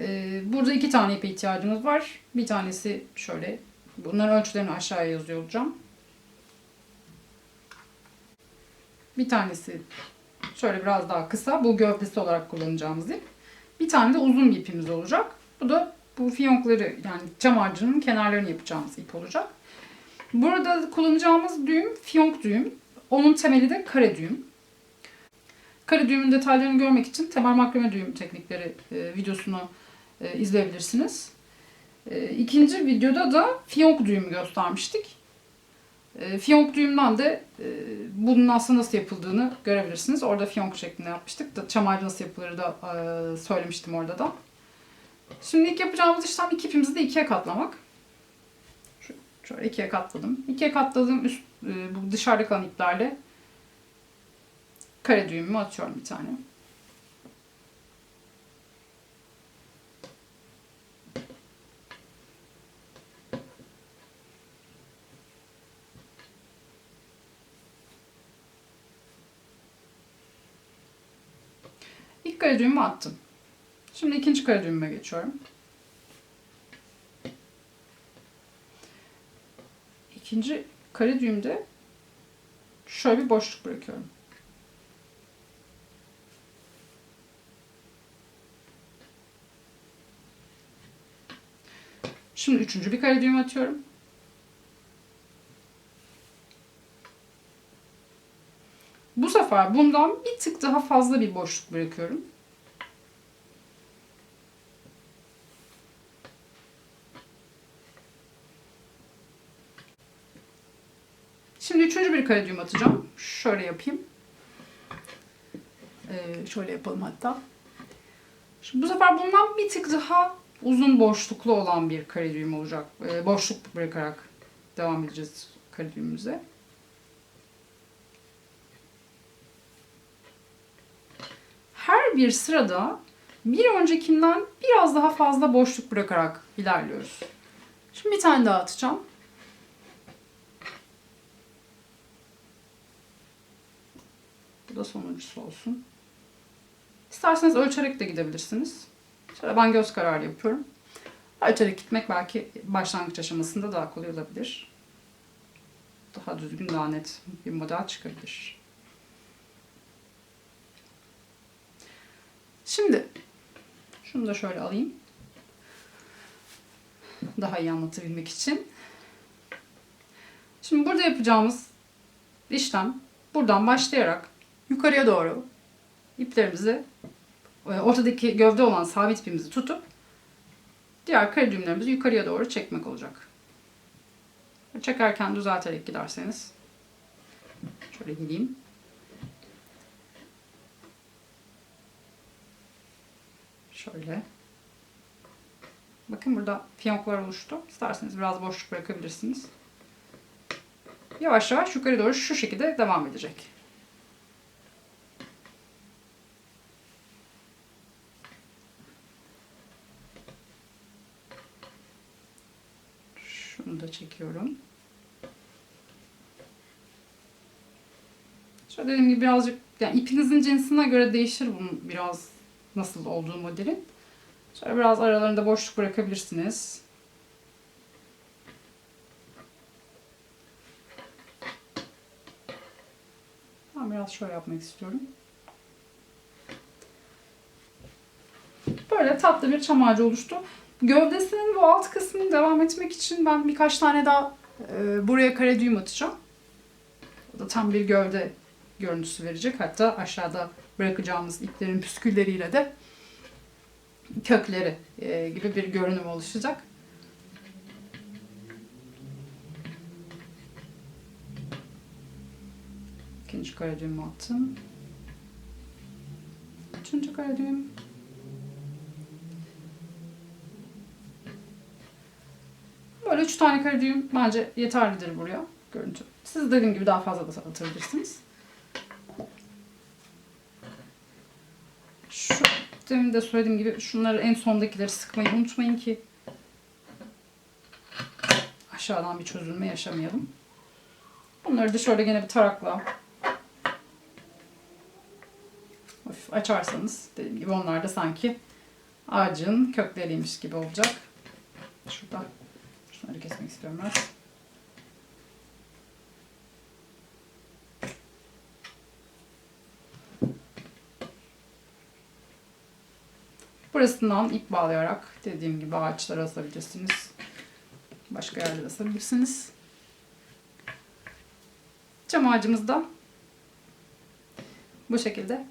Ee, burada iki tane ipe ihtiyacımız var. Bir tanesi şöyle. Bunların ölçülerini aşağıya yazıyor olacağım. Bir tanesi şöyle biraz daha kısa. Bu gövdesi olarak kullanacağımız ip. Bir tane de uzun bir ipimiz olacak. Bu da bu fiyonkları yani çam ağacının kenarlarını yapacağımız ip olacak. Burada kullanacağımız düğüm fiyonk düğüm. Onun temeli de kare düğüm. Kare düğümün detaylarını görmek için temel makrame düğüm teknikleri e, videosunu e, izleyebilirsiniz. E, ikinci videoda da fiyonk düğümü göstermiştik. E, fiyonk düğümden de e, bunun aslında nasıl yapıldığını görebilirsiniz. Orada fiyonk şeklinde yapmıştık. Da, çam nasıl yapılır da e, söylemiştim orada da. Şimdi ilk yapacağımız işlem iki ipimizi de ikiye katlamak. Şöyle ikiye katladım. İkiye katladığım üst, e, bu dışarıda kalan iplerle kare düğümümü atıyorum bir tane. Kare düğümü attım. Şimdi ikinci kare düğümüme geçiyorum. İkinci kare düğümde şöyle bir boşluk bırakıyorum. Şimdi üçüncü bir kare düğüm atıyorum. Bu sefer bundan bir tık daha fazla bir boşluk bırakıyorum. Şimdi üçüncü bir kare düğüm atacağım. Şöyle yapayım. Ee, şöyle yapalım hatta. Şimdi bu sefer bundan bir tık daha uzun boşluklu olan bir kare düğüm olacak. Ee, boşluk bırakarak devam edeceğiz kare düğümümüze. Bir sırada bir öncekinden biraz daha fazla boşluk bırakarak ilerliyoruz. Şimdi bir tane daha atacağım. Bu da sonuncusu olsun. İsterseniz ölçerek de gidebilirsiniz. Şöyle ben göz kararı yapıyorum. Ölçerek gitmek belki başlangıç aşamasında daha kolay olabilir. Daha düzgün, daha net bir model çıkabilir. Şimdi şunu da şöyle alayım. Daha iyi anlatabilmek için. Şimdi burada yapacağımız işlem buradan başlayarak yukarıya doğru iplerimizi e, ortadaki gövde olan sabit ipimizi tutup diğer kare düğümlerimizi yukarıya doğru çekmek olacak. Çekerken düzelterek giderseniz şöyle geleyim. Şöyle. Bakın burada fiyonklar oluştu. İsterseniz biraz boşluk bırakabilirsiniz. Yavaş yavaş yukarı doğru şu şekilde devam edecek. Şunu da çekiyorum. Şöyle dediğim gibi birazcık yani ipinizin cinsine göre değişir bunun biraz nasıl olduğu modelin. Şöyle biraz aralarında boşluk bırakabilirsiniz. Ben biraz şöyle yapmak istiyorum. Böyle tatlı bir çam ağacı oluştu. Gövdesinin bu alt kısmını devam etmek için ben birkaç tane daha e, buraya kare düğüm atacağım. O da tam bir gövde görüntüsü verecek. Hatta aşağıda bırakacağımız iplerin püskülleriyle de kökleri e, gibi bir görünüm oluşacak. İkinci kare düğümü attım. Üçüncü kare düğüm. Böyle üç tane kare düğüm bence yeterlidir buraya görüntü. Siz dediğim gibi daha fazla da atabilirsiniz. Şu demin de söylediğim gibi şunları en sondakileri sıkmayı unutmayın ki aşağıdan bir çözülme yaşamayalım. Bunları da şöyle gene bir tarakla hafif açarsanız dediğim gibi onlar da sanki ağacın kökleriymiş gibi olacak. Şurada şunları kesmek istiyorum biraz. Burasından ip bağlayarak dediğim gibi ağaçlara asabilirsiniz. Başka yerde de asabilirsiniz. Çam ağacımız da bu şekilde